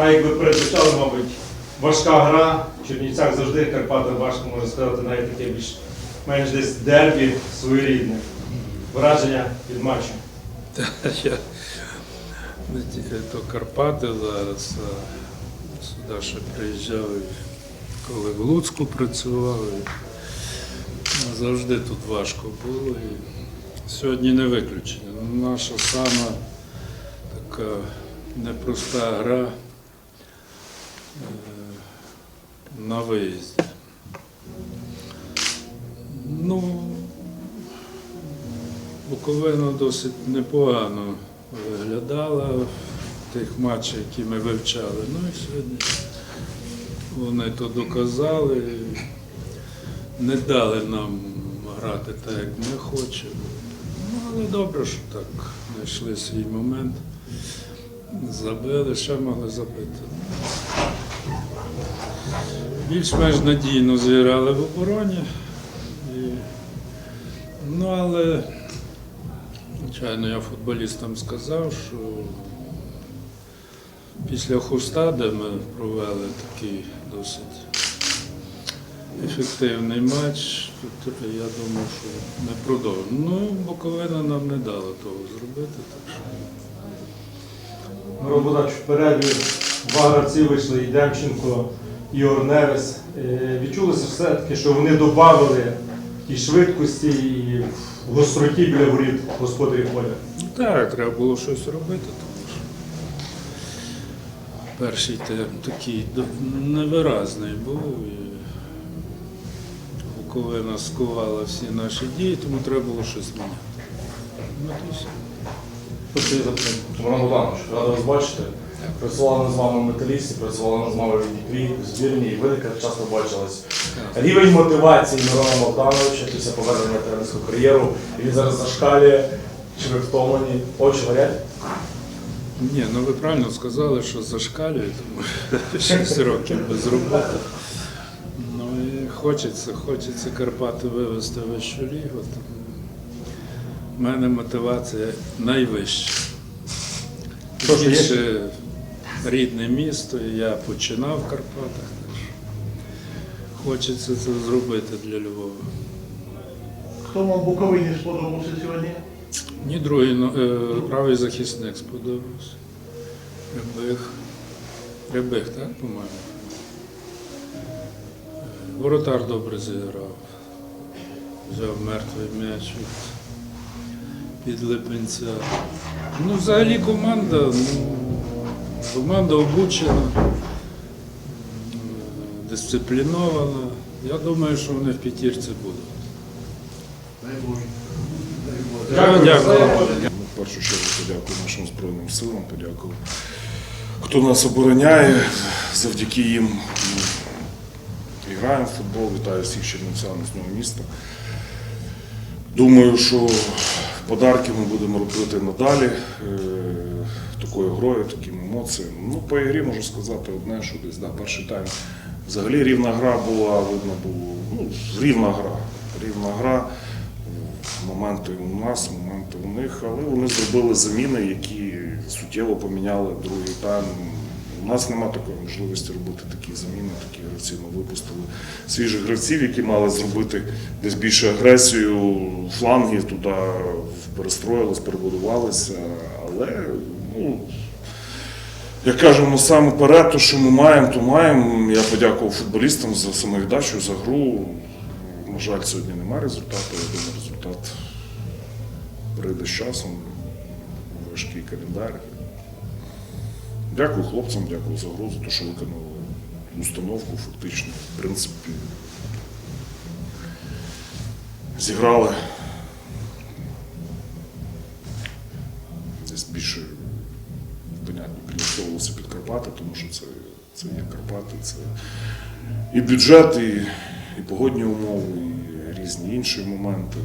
Так як ви передбачали, мабуть, важка гра. В Чернівцях завжди Карпата важко, можна сказати, навіть таке більш менш десь дербі своєрідне. Враження від матчу. То Карпати зараз, сюди ще приїжджав, коли в Луцьку працював. Завжди тут важко було. І сьогодні не виключення. Наша сама така непроста гра на виїзді. Ну, Буковина досить непогано виглядала в тих матчах, які ми вивчали. Ну і сьогодні вони то доказали, не дали нам грати так, як ми хочемо. Ну, але добре, що так знайшли свій момент. Забили, ще могли забити. Більш-менш надійно зіграли в обороні. І, ну, але Звичайно, я футболістам сказав, що після хуста, ми провели такий досить ефективний матч, тут я думав, що ми продовжимо. Ну, Буковина нам не дала того зробити. Так що Миро Богданович, в перерві два гравці вийшли, і Демченко, і Орневес. Е, Відчулося все-таки, що вони додали і швидкості, і гостроті біля воріт господарів поля. ну, так, треба було щось робити, перший тайм такий невиразний був. І Буковина скувала всі наші дії, тому треба було щось міняти. Запитання. Роман Богданович, рада вас бачити. Працювали з вами в металісті, працювали з вами в Дніпрі, в збірні, і ви часто бачились. Рівень мотивації Мирона Богдановича після повернення в тренерську кар'єру, і він зараз зашкалює, чи ви втомлені, очі горять? Ні, ну ви правильно сказали, що зашкалює, тому що 6 років без роботи. Ну і хочеться, хочеться Карпати вивезти в вищу лігу. В мене мотивація найвища. Більше рідне місто, і я починав в Карпатах. Хочеться це зробити для Львова. Хто вам Буковині сподобався сьогодні? Ні, другий ну, е, правий захисник сподобався. Рябих. Рябих, так, по-моєму? Е, Воротар добре зіграв. Взяв мертвий м'яч від, Липенця. Ну, взагалі команда, ну, команда обучена, дисциплінована. Я думаю, що вони в п'ятірці будуть. Дай Боже. Дякую. Дякую. В першу чергу подякую нашим Збройним силам, подякую, хто нас обороняє. Завдяки їм ми граємо в футбол. Вітаю всіх чернівцян з нового міста. Думаю, що подарки ми будемо робити надалі. е, Такою грою, такими емоціями. Ну, по ігрі можу сказати одне, що десь да, перший тайм. Взагалі рівна гра була, видно було. Ну, рівна гра. Рівна гра. Моменти у нас, моменти у них, але вони зробили заміни, які суттєво поміняли другий тайм. У нас немає такої можливості робити такі заміни, такі гравці. Ми випустили свіжих гравців, які мали зробити десь більше агресію, фланги туди перестроїлись, перебудувалися. Але ну, як кажемо, саме перед, то, що ми маємо, то маємо. Я подякував футболістам за самовіддачу, за гру. На жаль, сьогодні немає результату. Я думаю, результат прийде з часом. Важкий календар. Дякую хлопцям, дякую за гру, за те, що виконали установку фактично. В принципі, зіграли підготовилися під Карпати, тому що це, це є Карпати, це і бюджет, і, і погодні умови, і різні інші моменти.